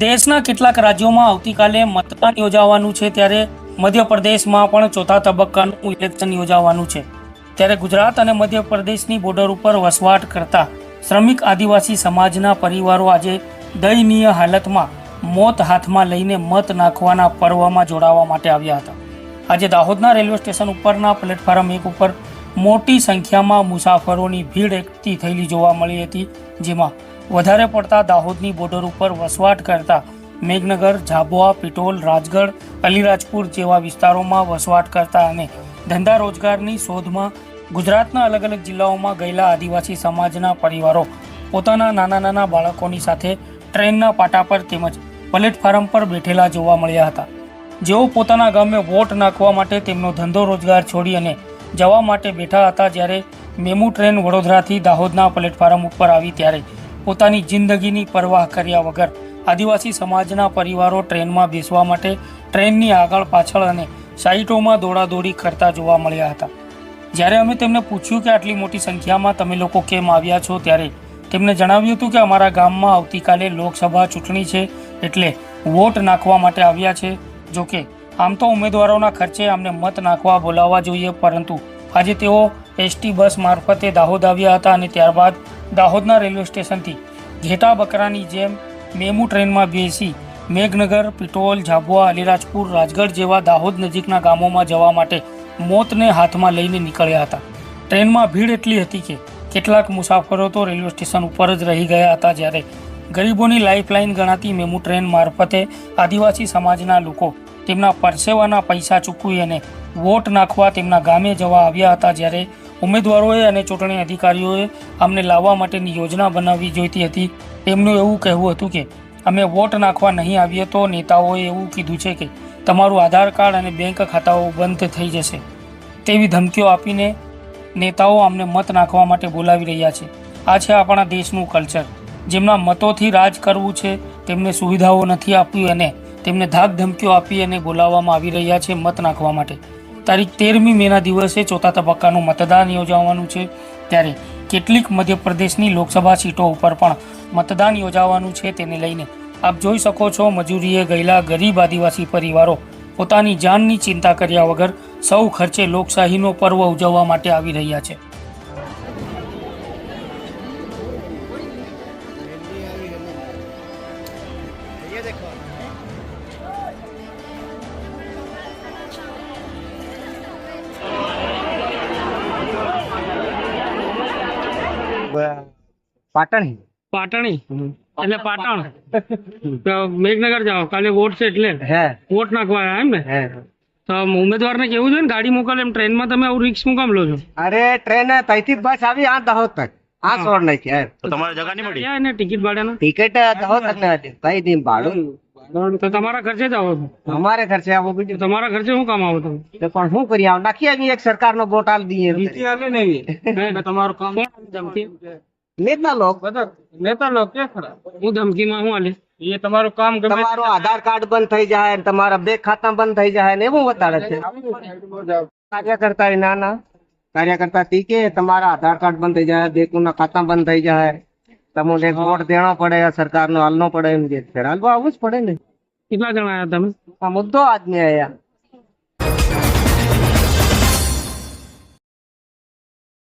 દેશના કેટલાક રાજ્યોમાં આવતીકાલે મતદાન યોજાવાનું છે ત્યારે મધ્યપ્રદેશમાં પણ ચોથા તબક્કાનું ઇલેક્શન યોજાવાનું છે. ત્યારે ગુજરાત અને મધ્યપ્રદેશની બોર્ડર ઉપર વસવાટ કરતા શ્રમિક આદિવાસી સમાજના પરિવારો આજે દયનીય હાલતમાં મોત હાથમાં લઈને મત નાખવાના પર્વમાં જોડાવા માટે આવ્યા હતા. આજે દાહોદના રેલવે સ્ટેશન ઉપરના પ્લેટફોર્મ એક ઉપર મોટી સંખ્યામાં મુસાફરોની ભીડ એકઠી થયેલી જોવા મળી હતી, જેમાં વધારે પડતા દાહોદની બોર્ડર ઉપર વસવાટ કરતા મેઘનગર, ઝાબુઆ, પિટોલ, રાજગઢ, અલીરાજપુર જેવા વિસ્તારોમાં વસવાટ કરતા અને ધંધા રોજગારની શોધમાં ગુજરાતના અલગ અલગ જિલ્લાઓમાં ગયેલા આદિવાસી સમાજના પરિવારો પોતાના નાના નાના બાળકોની સાથે ટ્રેનના પાટા પર તેમજ પ્લેટફોર્મ પર બેઠેલા જોવા મળ્યા હતા. જેઓ પોતાના ગામે વોટ નાખવા માટે તેમનો ધંધો રોજગાર છોડી અને જવા માટે બેઠા હતા જ્યારે મેમુ ટ્રેન વડોદરાથી દાહોદના પ્લેટફોર્મ ઉપર આવી ત્યારે પોતાની જિંદગીની પરવાહ કર્યા વગર આદિવાસી સમાજના પરિવારો ટ્રેનમાં બેસવા માટે ટ્રેનની આગળ પાછળ અને સાઇટોમાં દોડાદોડી કરતા જોવા મળ્યા હતા. જ્યારે અમે તેમને પૂછ્યું કે આટલી મોટી સંખ્યામાં તમે લોકો કેમ આવ્યા છો, ત્યારે તેમણે જણાવ્યું હતું કે અમારા ગામમાં આવતીકાલે લોકસભા ચૂંટણી છે એટલે વોટ નાખવા માટે આવ્યા છે. જોકે આમ તો ઉમેદવારોના ખર્ચે અમને મત નાખવા બોલાવવા જોઈએ, પરંતુ આજે તેઓ એસટી બસ મારફતે દાહોદ આવ્યા હતા અને ત્યારબાદ દાહોદના રેલવે સ્ટેશનથી ઘેટા બકરાની જેમ મેમુ ટ્રેનમાં બેસી મેઘનગર, પિટોલ, ઝાબુઆ, અલીરાજપુર, રાજગઢ જેવા દાહોદ નજીકના ગામોમાં જવા માટે મોતને હાથમાં લઈને નીકળ્યા હતા. ટ્રેનમાં ભીડ એટલી હતી કે કેટલાક મુસાફરો તો રેલવે સ્ટેશન ઉપર જ રહી ગયા હતા જ્યારે ગરીબોની લાઇફલાઇન ગણાતી મેમુ ટ્રેન મારફતે આદિવાસી સમાજના લોકો તેમના પરસેવાના પૈસા ચૂકવી અને વોટ નાખવા તેમના ગામે જવા આવ્યા હતા જ્યારે ઉમેદવારોએ અને ચૂંટણી અધિકારીઓએ અમને લાવવા માટેની યોજના બનાવવી જોઈતી હતી. તેમનું એવું કહેવું હતું કે, અમે વોટ નાખવા નહીં આવીએ તો નેતાઓએ એવું કીધું છે કે, તમારું આધાર કાર્ડ અને બેંક ખાતાઓ બંધ થઈ જશે. તેવી ધમકીઓ આપીને નેતાઓ અમને મત નાખવા માટે બોલાવી રહ્યા છે. આ છે આપણા દેશનું કલ્ચર. જેમના મતોથી રાજ કરવું છે, તેમને સુવિધાઓ નથી આપવી અને તેમને ધાક ધમકીઓ આપી અને બોલાવવામાં આવી રહ્યા છે મત નાખવા માટે. તારીખ તેરમી મેના દિવસે ચોથા તબક્કાનું મતદાન યોજાવાનું છે. ત્યારે કેટલીક મધ્યપ્રદેશની લોકસભા સીટો ઉપર પણ મતદાન યોજાવાનું છે તેને લઈને. આપ જોઈ શકો છો મજૂરીએ ગયેલા ગરીબ આદિવાસી પરિવારો પોતાની જાનની ચિંતા કર્યા વગર સૌ ખર્ચે લોકશાહીનો પર્વ ઉજવવા માટે આવી રહ્યા છે. પાટણ. પાટણી? એટલે પાટણ. તો મેઘનગર જાઓ. કાલે વોટ છે એટલે. વોટ નાખવા એમ ને? હે. તો ઉમેદવારને કેવું છે ને? ગાડી મોકલે એમ ટ્રેનમાં તમે આવું રિક્સ મુકામ લો છો? અરે ટ્રેન તઈથી બસ આવી આ દાહોદ તક. આ સોડ નાખી તમારે જગા નહીં મળી? ટિકિટ ભાડાના? ટિકિટ દાહોદ તક ને હતી. કઈ દી ભાડું. તો તમારા ખર્ચે જ આવો છો. અમારે ખર્ચે આવો બીજું તમારા ખર્ચે શું કામ આવો તમે તો પણ શું કરી આવો? નાખી આવી એક સરકાર નો વોટ આલ દઈએ તમારું કામ ધમકી. નેતા લોક. નેતા લોક કે ખરા? હું ધમકીમાં હું આલી એ તમારું કામ તમારો આધાર કાર્ડ બંધ થઈ જાય ને તમારા બેંક ખાતા બંધ થઈ જાય ને એવું બતાડે છે. કાર્યકર્તા ના ના. કાર્યકર્તા તી કે તમારા આધાર કાર્ડ બંધ થઈ જાય બેંક ના ખાતા બંધ થઈ જાય. તમને એક વોટ દેણો પડે સરકારનો હાલનો પડે એમ કે હાલવા આવવું જ પડે ને. કેટલા જણા આવ્યા તમે? આ મુદ્દો આજ ને આયા.